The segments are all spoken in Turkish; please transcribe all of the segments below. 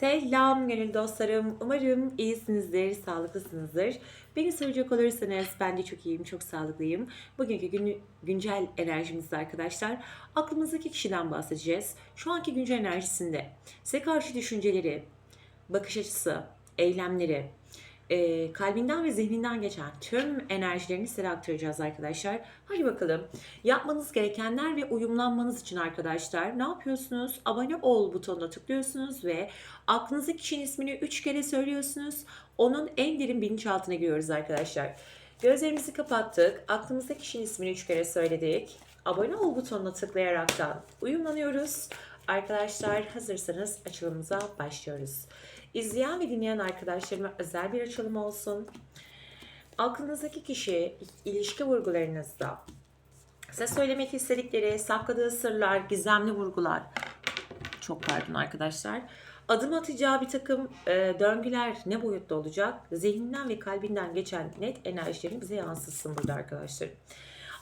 Selam gönül dostlarım. Umarım iyisinizdir, sağlıklısınızdır. Beni soracak olursanız ben de çok iyiyim, çok sağlıklıyım. Bugünkü günü, güncel enerjimizde arkadaşlar aklımızdaki kişiden bahsedeceğiz. Şu anki güncel enerjisinde size karşı düşünceleri, bakış açısı, eylemleri, e, kalbinden ve zihninden geçen tüm enerjilerini size aktaracağız arkadaşlar. Hadi bakalım. Yapmanız gerekenler ve uyumlanmanız için arkadaşlar ne yapıyorsunuz? Abone ol butonuna tıklıyorsunuz ve aklınızdaki kişinin ismini 3 kere söylüyorsunuz. Onun en derin bilinçaltına giriyoruz arkadaşlar. Gözlerimizi kapattık. Aklımızdaki kişinin ismini 3 kere söyledik. Abone ol butonuna tıklayaraktan uyumlanıyoruz. Arkadaşlar hazırsanız açılımımıza başlıyoruz. İzleyen ve dinleyen arkadaşlarıma özel bir açılım olsun. Aklınızdaki kişi ilişki vurgularınızda size söylemek istedikleri, sakladığı sırlar, gizemli vurgular. Çok pardon arkadaşlar. Adım atacağı bir takım e, döngüler ne boyutta olacak? Zihninden ve kalbinden geçen net enerjilerini bize yansıtsın burada arkadaşlar.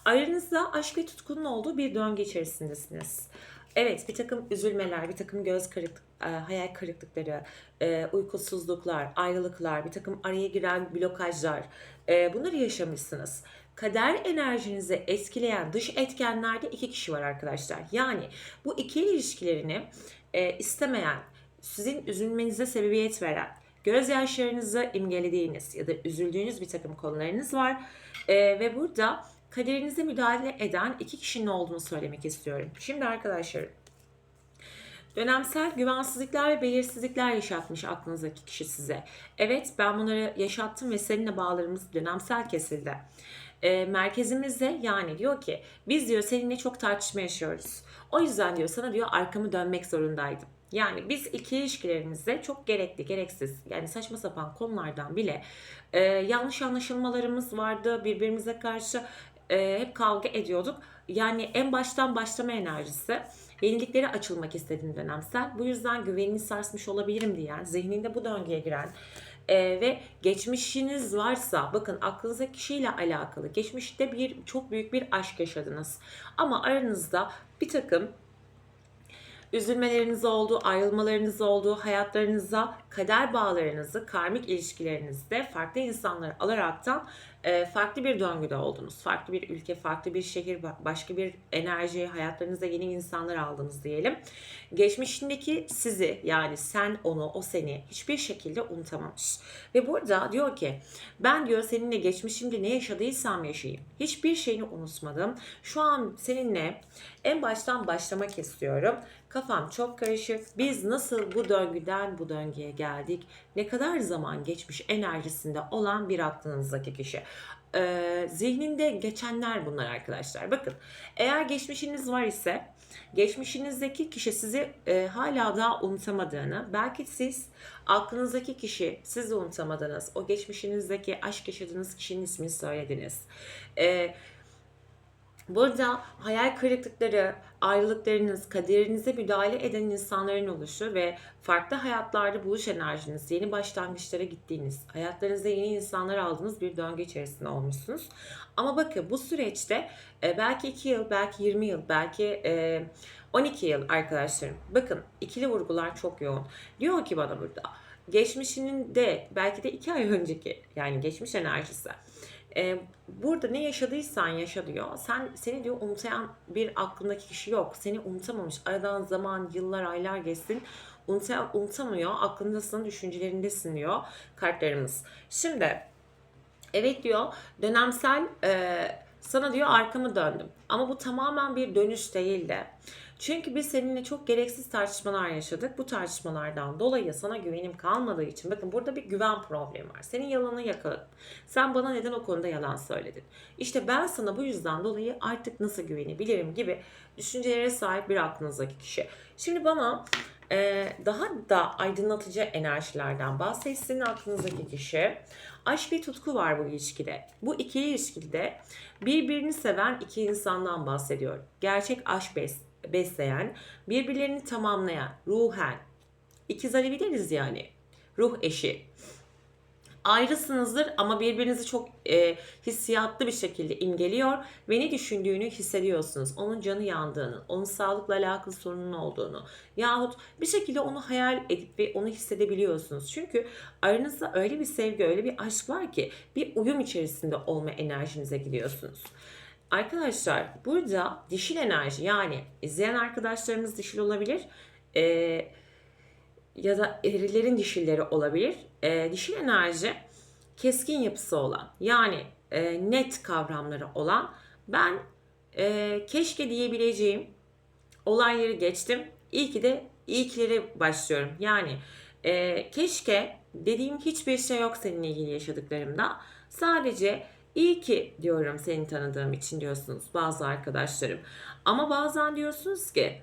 Aranızda aşk ve tutkunun olduğu bir döngü içerisindesiniz. Evet bir takım üzülmeler, bir takım göz kırık, e, hayal kırıklıkları, e, uykusuzluklar, ayrılıklar, bir takım araya giren blokajlar e, bunları yaşamışsınız. Kader enerjinizi etkileyen dış etkenlerde iki kişi var arkadaşlar. Yani bu ikili ilişkilerini istemeyen, sizin üzülmenize sebebiyet veren, gözyaşlarınızı imgelediğiniz ya da üzüldüğünüz bir takım konularınız var. Ve burada kaderinize müdahale eden iki kişinin olduğunu söylemek istiyorum. Şimdi arkadaşlar dönemsel güvensizlikler ve belirsizlikler yaşatmış aklınızdaki kişi size. Evet ben bunları yaşattım ve seninle bağlarımız dönemsel kesildi. E, merkezimizde yani diyor ki biz diyor seninle çok tartışma yaşıyoruz. O yüzden diyor sana diyor arkamı dönmek zorundaydım. Yani biz iki ilişkilerimizde çok gerekli, gereksiz yani saçma sapan konulardan bile e, yanlış anlaşılmalarımız vardı. Birbirimize karşı e, hep kavga ediyorduk. Yani en baştan başlama enerjisi. Yeniliklere açılmak istediğim dönemsel. Bu yüzden güvenini sarsmış olabilirim diyen, zihninde bu döngüye giren e, ve geçmişiniz varsa bakın aklınızdaki kişiyle alakalı geçmişte bir çok büyük bir aşk yaşadınız. Ama aranızda bir takım üzülmeleriniz oldu, ayrılmalarınız oldu, hayatlarınıza, kader bağlarınızı, karmik ilişkilerinizde farklı insanları alaraktan e, farklı bir döngüde oldunuz. Farklı bir ülke, farklı bir şehir, başka bir enerji, hayatlarınıza yeni insanlar aldınız diyelim. Geçmişindeki sizi yani sen onu, o seni hiçbir şekilde unutamamış. Ve burada diyor ki ben diyor seninle geçmişimde ne yaşadıysam yaşayayım. Hiçbir şeyini unutmadım. Şu an seninle en baştan başlamak istiyorum. Kafam çok karışık. Biz nasıl bu döngüden bu döngüye geldik? Ne kadar zaman geçmiş enerjisinde olan bir aklınızdaki kişi. Ee, zihninde geçenler bunlar arkadaşlar. Bakın eğer geçmişiniz var ise geçmişinizdeki kişi sizi e, hala daha unutamadığını, belki siz aklınızdaki kişi sizi unutamadınız, o geçmişinizdeki aşk yaşadığınız kişinin ismini söylediniz. Ee, Burada hayal kırıklıkları, ayrılıklarınız, kaderinize müdahale eden insanların oluşu ve farklı hayatlarda buluş enerjiniz, yeni başlangıçlara gittiğiniz, hayatlarınıza yeni insanlar aldığınız bir döngü içerisinde olmuşsunuz. Ama bakın bu süreçte e, belki 2 yıl, belki 20 yıl, belki 12 yıl arkadaşlarım. Bakın ikili vurgular çok yoğun. Diyor ki bana burada geçmişinin de belki de 2 ay önceki yani geçmiş enerjisi e, burada ne yaşadıysan yaşa diyor. Sen seni diyor unutayan bir aklındaki kişi yok. Seni unutamamış. Aradan zaman, yıllar, aylar geçsin. Unuta, unutamıyor. Aklındasın, düşüncelerindesin diyor kartlarımız. Şimdi evet diyor dönemsel e, sana diyor arkamı döndüm. Ama bu tamamen bir dönüş değil de. Çünkü biz seninle çok gereksiz tartışmalar yaşadık. Bu tartışmalardan dolayı sana güvenim kalmadığı için bakın burada bir güven problemi var. Senin yalanı yakaladım. Sen bana neden o konuda yalan söyledin? İşte ben sana bu yüzden dolayı artık nasıl güvenebilirim gibi düşüncelere sahip bir aklınızdaki kişi. Şimdi bana ee, daha da aydınlatıcı enerjilerden bahsetsin aklınızdaki kişi. Aşk ve tutku var bu ilişkide. Bu ikili ilişkide birbirini seven iki insandan bahsediyor. Gerçek aşk bes besleyen, birbirlerini tamamlayan, ruhen, ikiz alabiliriz yani, ruh eşi. ayrısınızdır ama birbirinizi çok e, hissiyatlı bir şekilde imgeliyor ve ne düşündüğünü hissediyorsunuz. Onun canı yandığını, onun sağlıkla alakalı sorunun olduğunu yahut bir şekilde onu hayal edip ve onu hissedebiliyorsunuz. Çünkü aranızda öyle bir sevgi, öyle bir aşk var ki bir uyum içerisinde olma enerjinize gidiyorsunuz. Arkadaşlar burada dişil enerji yani izleyen arkadaşlarımız dişil olabilir. Eee ya da erilerin dişilleri olabilir. E, dişil enerji keskin yapısı olan yani e, net kavramları olan ben e, keşke diyebileceğim olayları geçtim. İyi ki de ilkleri başlıyorum. Yani e, keşke dediğim hiçbir şey yok seninle ilgili yaşadıklarımda. Sadece iyi ki diyorum seni tanıdığım için diyorsunuz bazı arkadaşlarım. Ama bazen diyorsunuz ki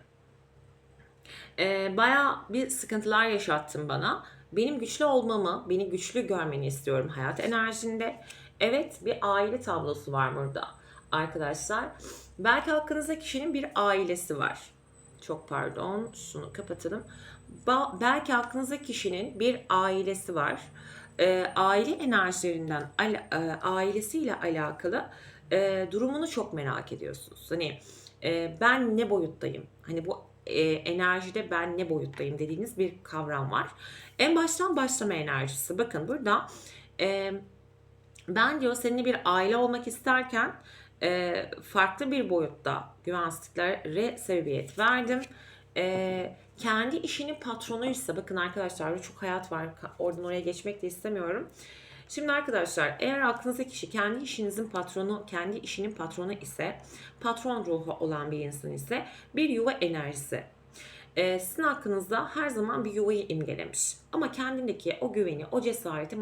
e, bayağı bir sıkıntılar yaşattın bana. Benim güçlü olmamı, beni güçlü görmeni istiyorum hayat enerjinde. Evet bir aile tablosu var burada arkadaşlar. Belki hakkınızda kişinin bir ailesi var. Çok pardon şunu kapatalım. Ba- belki hakkınızda kişinin bir ailesi var. E, aile enerjilerinden, ala- e, ailesiyle alakalı e, durumunu çok merak ediyorsunuz. Hani e, ben ne boyuttayım? Hani bu e, enerjide ben ne boyuttayım dediğiniz bir kavram var. En baştan başlama enerjisi. Bakın burada e, ben diyor seninle bir aile olmak isterken e, farklı bir boyutta güvensizliklere sebebiyet verdim. E, kendi işinin patronuysa bakın arkadaşlar çok hayat var oradan oraya geçmek de istemiyorum. Şimdi arkadaşlar eğer aklınızdaki kişi kendi işinizin patronu, kendi işinin patronu ise, patron ruhu olan bir insan ise bir yuva enerjisi. Ee, sizin hakkınızda her zaman bir yuvayı imgelemiş. Ama kendindeki o güveni, o cesareti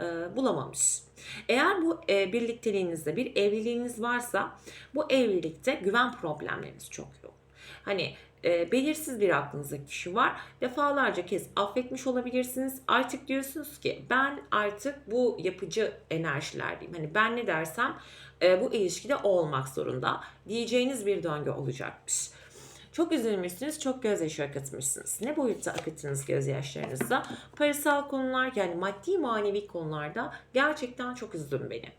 e, bulamamış. Eğer bu e, birlikteliğinizde bir evliliğiniz varsa bu evlilikte güven problemleriniz çok yoğun. Hani e, belirsiz bir aklınızda kişi var. Defalarca kez affetmiş olabilirsiniz. Artık diyorsunuz ki ben artık bu yapıcı enerjilerdeyim. Hani ben ne dersem e, bu ilişkide o olmak zorunda diyeceğiniz bir döngü olacakmış. Çok üzülmüşsünüz, çok gözyaşı akıtmışsınız. Ne boyutta akıttınız gözyaşlarınızda? Parasal konular yani maddi manevi konularda gerçekten çok üzdün beni.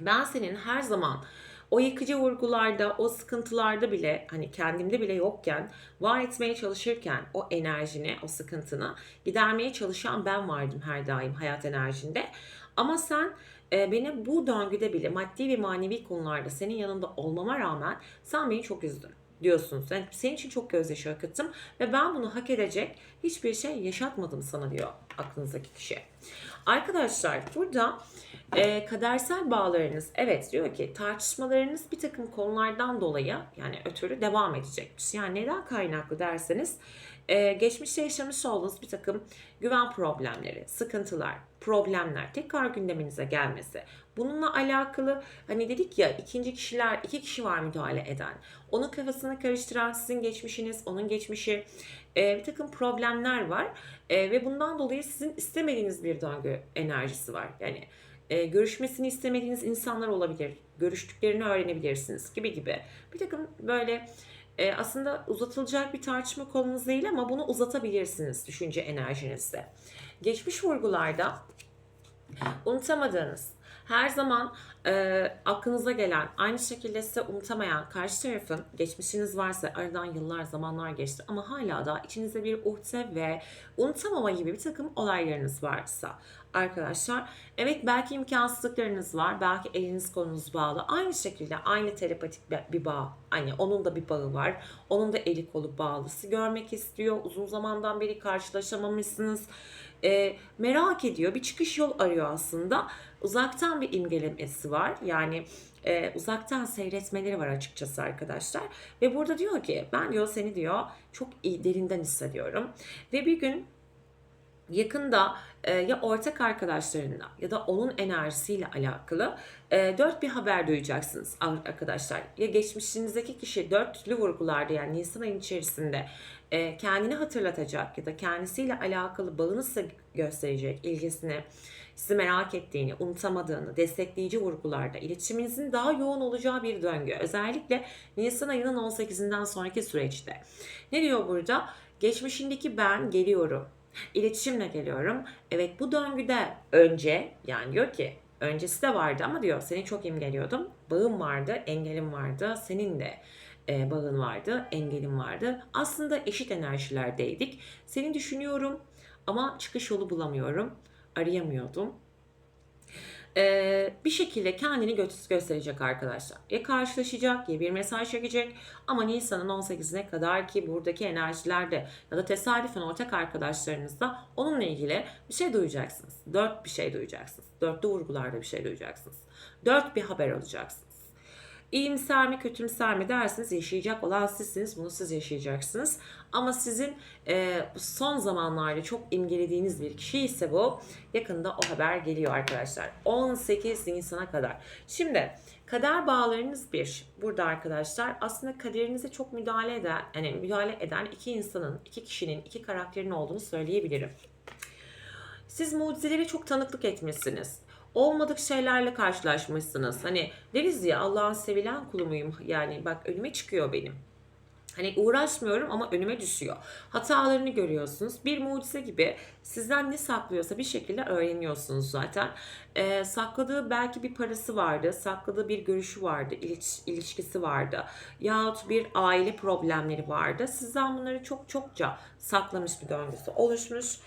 Ben senin her zaman o yıkıcı vurgularda, o sıkıntılarda bile hani kendimde bile yokken var etmeye çalışırken o enerjini, o sıkıntını gidermeye çalışan ben vardım her daim hayat enerjinde. Ama sen e, beni bu döngüde bile maddi ve manevi konularda senin yanında olmama rağmen sen beni çok üzdün diyorsunuz. Yani senin için çok gözyaşı akıttım ve ben bunu hak edecek hiçbir şey yaşatmadım sana diyor aklınızdaki kişi. Arkadaşlar burada e, kadersel bağlarınız evet diyor ki tartışmalarınız bir takım konulardan dolayı yani ötürü devam edecekmiş. Yani neden kaynaklı derseniz e, geçmişte yaşamış olduğunuz bir takım güven problemleri, sıkıntılar, problemler tekrar gündeminize gelmesi. Bununla alakalı hani dedik ya ikinci kişiler, iki kişi var müdahale eden. Onun kafasını karıştıran sizin geçmişiniz, onun geçmişi e, bir takım problemler var. E, ve bundan dolayı sizin istemediğiniz bir döngü enerjisi var. Yani e, görüşmesini istemediğiniz insanlar olabilir. Görüştüklerini öğrenebilirsiniz gibi gibi. Bir takım böyle e, aslında uzatılacak bir tartışma konumuz değil ama bunu uzatabilirsiniz düşünce enerjinizde. Geçmiş vurgularda unutamadığınız, her zaman e, aklınıza gelen, aynı şekilde size unutamayan karşı tarafın geçmişiniz varsa aradan yıllar zamanlar geçti ama hala da içinizde bir uhde ve unutamama gibi bir takım olaylarınız varsa arkadaşlar. Evet belki imkansızlıklarınız var. Belki eliniz kolunuz bağlı. Aynı şekilde aynı terapatik bir bağ. Hani onun da bir bağı var. Onun da eli kolu bağlısı. Görmek istiyor. Uzun zamandan beri karşılaşamamışsınız. E, merak ediyor. Bir çıkış yol arıyor aslında. Uzaktan bir imgelemesi var. Yani e, uzaktan seyretmeleri var açıkçası arkadaşlar. Ve burada diyor ki ben diyor seni diyor çok iyi derinden hissediyorum. Ve bir gün yakında e, ya ortak arkadaşlarınla ya da onun enerjisiyle alakalı e, dört bir haber duyacaksınız arkadaşlar. Ya geçmişinizdeki kişi dörtlü vurgularda yani Nisan ayın içerisinde e, kendini hatırlatacak ya da kendisiyle alakalı bağını gösterecek ilgisini, sizi merak ettiğini, unutamadığını, destekleyici vurgularda iletişiminizin daha yoğun olacağı bir döngü. Özellikle Nisan ayının 18'inden sonraki süreçte. Ne diyor burada? Geçmişindeki ben geliyorum İletişimle geliyorum. Evet bu döngüde önce yani diyor ki öncesi de vardı ama diyor seni çok imgeliyordum. Bağım vardı, engelim vardı. Senin de e, bağın vardı, engelin vardı. Aslında eşit enerjilerdeydik. Seni düşünüyorum ama çıkış yolu bulamıyorum. Arayamıyordum. Ee, bir şekilde kendini gö- gösterecek arkadaşlar. Ya karşılaşacak ya bir mesaj çekecek ama Nisan'ın 18'ine kadar ki buradaki enerjilerde ya da tesadüfen ortak arkadaşlarınızda onunla ilgili bir şey duyacaksınız. Dört bir şey duyacaksınız. Dörtlü vurgularda bir şey duyacaksınız. Dört bir haber alacaksınız. İyimser mi kötümser mi dersiniz yaşayacak olan sizsiniz bunu siz yaşayacaksınız. Ama sizin e, son zamanlarda çok imgelediğiniz bir kişi ise bu yakında o haber geliyor arkadaşlar. 18 Nisan'a kadar. Şimdi kader bağlarınız bir. Burada arkadaşlar aslında kaderinize çok müdahale eden, yani müdahale eden iki insanın, iki kişinin, iki karakterin olduğunu söyleyebilirim. Siz mucizelere çok tanıklık etmişsiniz. Olmadık şeylerle karşılaşmışsınız. Hani deriz ya Allah'ın sevilen kulu muyum? Yani bak önüme çıkıyor benim. Hani uğraşmıyorum ama önüme düşüyor. Hatalarını görüyorsunuz. Bir mucize gibi sizden ne saklıyorsa bir şekilde öğreniyorsunuz zaten. Ee, sakladığı belki bir parası vardı, sakladığı bir görüşü vardı, iliş, ilişkisi vardı. Yahut bir aile problemleri vardı. Sizden bunları çok çokça saklamış bir döngüsü oluşmuş.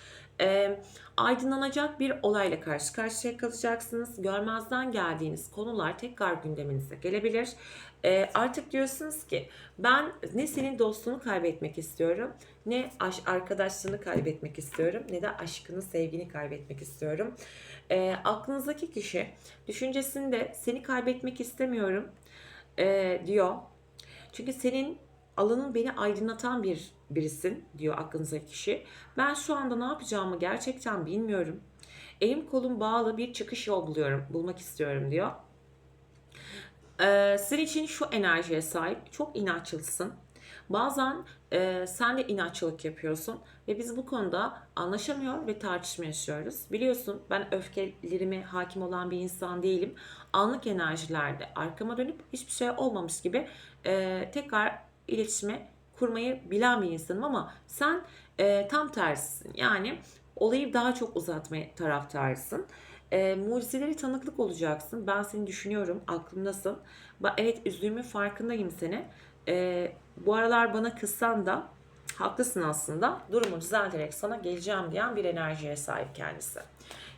Ee, aydınlanacak bir olayla karşı karşıya kalacaksınız. Görmezden geldiğiniz konular tekrar gündeminize gelebilir. Ee, artık diyorsunuz ki ben ne senin dostluğunu kaybetmek istiyorum ne aş- arkadaşlığını kaybetmek istiyorum ne de aşkını sevgini kaybetmek istiyorum. Ee, aklınızdaki kişi düşüncesinde seni kaybetmek istemiyorum ee, diyor. Çünkü senin alanın beni aydınlatan bir birisin diyor aklınızdaki kişi. Ben şu anda ne yapacağımı gerçekten bilmiyorum. Elim kolum bağlı bir çıkış yol buluyorum, bulmak istiyorum diyor. Ee, sizin için şu enerjiye sahip, çok inatçılısın. Bazen e, sen de inatçılık yapıyorsun ve biz bu konuda anlaşamıyor ve tartışma yaşıyoruz. Biliyorsun ben öfkelerime hakim olan bir insan değilim. Anlık enerjilerde arkama dönüp hiçbir şey olmamış gibi e, tekrar iletişime kurmayı bilen bir insanım ama sen e, tam tersisin. Yani olayı daha çok uzatmaya taraftarısın. E, mucizeleri tanıklık olacaksın. Ben seni düşünüyorum, aklımdasın. Ba- Evet üzüldüğümün farkındayım seni. E, bu aralar bana kızsan da haklısın aslında. Durumu düzelterek sana geleceğim diyen bir enerjiye sahip kendisi.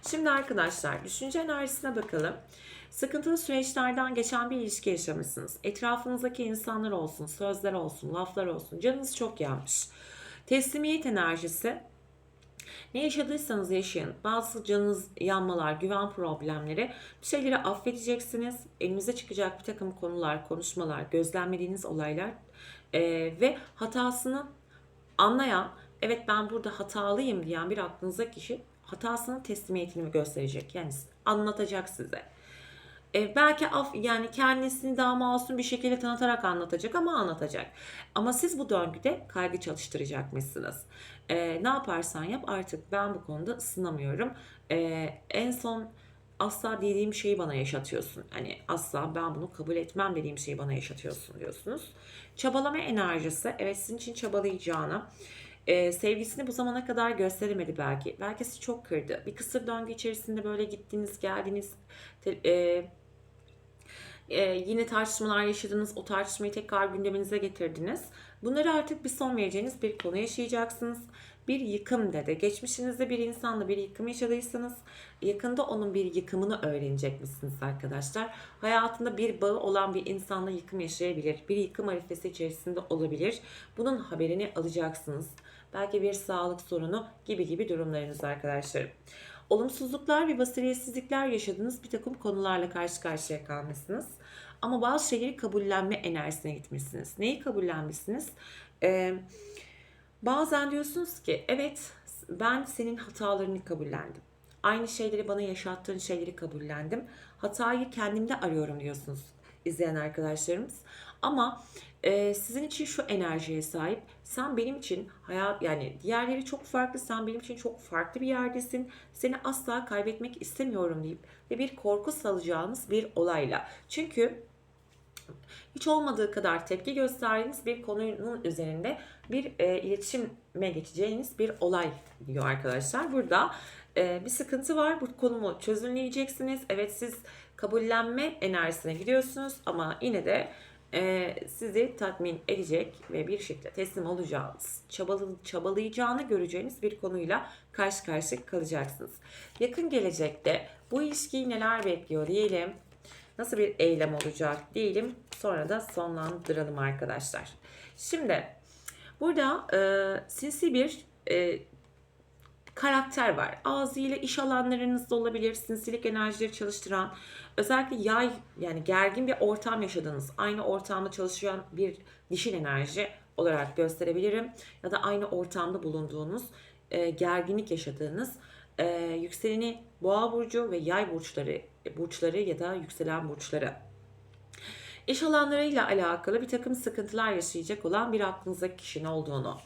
Şimdi arkadaşlar düşünce enerjisine bakalım. Sıkıntılı süreçlerden geçen bir ilişki yaşamışsınız. Etrafınızdaki insanlar olsun, sözler olsun, laflar olsun. Canınız çok yanmış. Teslimiyet enerjisi ne yaşadıysanız yaşayın. Bazı canınız yanmalar, güven problemleri bir şeyleri affedeceksiniz. Elinize çıkacak bir takım konular, konuşmalar, gözlemlediğiniz olaylar eee, ve hatasını anlayan, evet ben burada hatalıyım diyen bir aklınızdaki kişi hatasının teslimiyetini gösterecek. Yani anlatacak size. E, belki af, yani kendisini daha masum bir şekilde tanıtarak anlatacak ama anlatacak. Ama siz bu döngüde kaygı çalıştıracakmışsınız. E, ne yaparsan yap artık ben bu konuda ısınamıyorum. E, en son asla dediğim şeyi bana yaşatıyorsun. Hani asla ben bunu kabul etmem dediğim şeyi bana yaşatıyorsun diyorsunuz. Çabalama enerjisi evet sizin için çabalayacağını e, sevgisini bu zamana kadar gösteremedi belki. Belki sizi çok kırdı. Bir kısır döngü içerisinde böyle gittiniz geldiniz e, e, yine tartışmalar yaşadınız. O tartışmayı tekrar gündeminize getirdiniz. Bunları artık bir son vereceğiniz bir konu yaşayacaksınız. Bir yıkım dedi. Geçmişinizde bir insanla bir yıkım yaşadıysanız yakında onun bir yıkımını öğrenecekmişsiniz arkadaşlar. Hayatında bir bağı olan bir insanla yıkım yaşayabilir. Bir yıkım arifesi içerisinde olabilir. Bunun haberini alacaksınız. Belki bir sağlık sorunu gibi gibi durumlarınız arkadaşlarım. Olumsuzluklar ve basiretsizlikler yaşadığınız bir takım konularla karşı karşıya kalmışsınız. Ama bazı şeyleri kabullenme enerjisine gitmişsiniz. Neyi kabullenmişsiniz? Ee, bazen diyorsunuz ki evet ben senin hatalarını kabullendim. Aynı şeyleri bana yaşattığın şeyleri kabullendim. Hatayı kendimde arıyorum diyorsunuz izleyen arkadaşlarımız. Ama e, sizin için şu enerjiye sahip. Sen benim için hayat yani diğerleri çok farklı. Sen benim için çok farklı bir yerdesin. Seni asla kaybetmek istemiyorum deyip ve bir korku salacağınız bir olayla. Çünkü hiç olmadığı kadar tepki gösterdiğiniz bir konunun üzerinde bir e, iletişim iletişime geçeceğiniz bir olay diyor arkadaşlar. Burada e, bir sıkıntı var. Bu konumu çözümleyeceksiniz. Evet siz kabullenme enerjisine gidiyorsunuz ama yine de e, sizi tatmin edecek ve bir şekilde teslim olacağınız, çabalı, çabalayacağını göreceğiniz bir konuyla karşı karşıya kalacaksınız. Yakın gelecekte bu ilişkiyi neler bekliyor diyelim. Nasıl bir eylem olacak diyelim. Sonra da sonlandıralım arkadaşlar. Şimdi burada e, sinsi bir e, karakter var. Ağzıyla iş alanlarınızda olabilir, sinsilik enerjileri çalıştıran, özellikle yay yani gergin bir ortam yaşadığınız, aynı ortamda çalışan bir dişil enerji olarak gösterebilirim. Ya da aynı ortamda bulunduğunuz, e, gerginlik yaşadığınız, e, yükseleni boğa burcu ve yay burçları burçları ya da yükselen burçları. İş alanlarıyla alakalı bir takım sıkıntılar yaşayacak olan bir aklınızdaki kişinin olduğunu,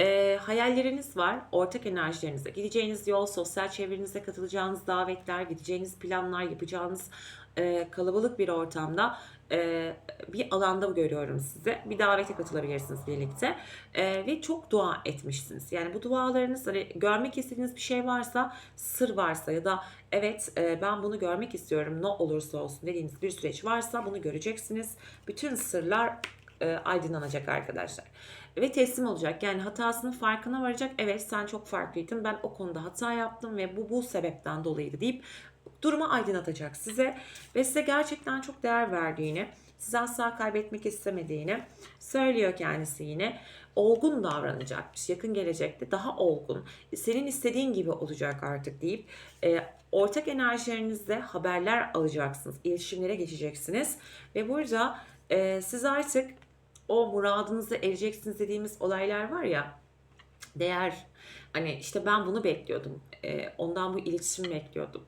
e, hayalleriniz var, ortak enerjilerinize, gideceğiniz yol, sosyal çevrenize katılacağınız davetler, gideceğiniz planlar, yapacağınız e, kalabalık bir ortamda e, bir alanda görüyorum sizi. Bir davete katılabilirsiniz birlikte E, ve çok dua etmişsiniz. Yani bu dualarınız hani görmek istediğiniz bir şey varsa, sır varsa ya da evet e, ben bunu görmek istiyorum ne olursa olsun dediğiniz bir süreç varsa bunu göreceksiniz. Bütün sırlar e, aydınlanacak arkadaşlar. Ve teslim olacak. Yani hatasının farkına varacak. Evet sen çok farklıydın. Ben o konuda hata yaptım ve bu bu sebepten dolayıydı deyip durumu aydınlatacak size. Ve size gerçekten çok değer verdiğini, sizi asla kaybetmek istemediğini söylüyor kendisi yine. Olgun davranacakmış yakın gelecekte daha olgun. Senin istediğin gibi olacak artık deyip e, ortak enerjilerinizde haberler alacaksınız. iletişimlere geçeceksiniz. Ve burada e, siz artık o muradınıza ereceksiniz dediğimiz olaylar var ya değer. Hani işte ben bunu bekliyordum. E, ondan bu iletişimi bekliyordum.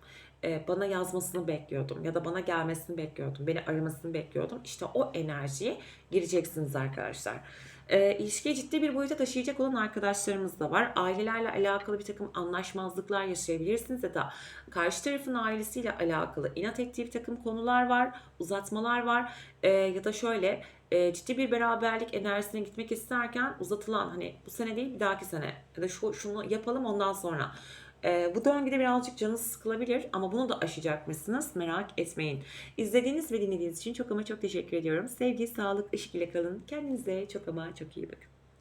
E, bana yazmasını bekliyordum ya da bana gelmesini bekliyordum beni aramasını bekliyordum. İşte o enerjiye gireceksiniz arkadaşlar. E, ilişkiyi ciddi bir boyuta taşıyacak olan arkadaşlarımız da var. Ailelerle alakalı bir takım anlaşmazlıklar yaşayabilirsiniz ya da karşı tarafın ailesiyle alakalı inat ettiği bir takım konular var, uzatmalar var. E, ya da şöyle e, ciddi bir beraberlik enerjisine gitmek isterken uzatılan hani bu sene değil bir dahaki sene ya da şu şunu yapalım ondan sonra. E, bu döngüde birazcık canınız sıkılabilir ama bunu da aşacakmışsınız merak etmeyin. İzlediğiniz ve dinlediğiniz için çok ama çok teşekkür ediyorum. Sevgi, sağlık, ışık ile kalın. Kendinize çok ama çok iyi bakın.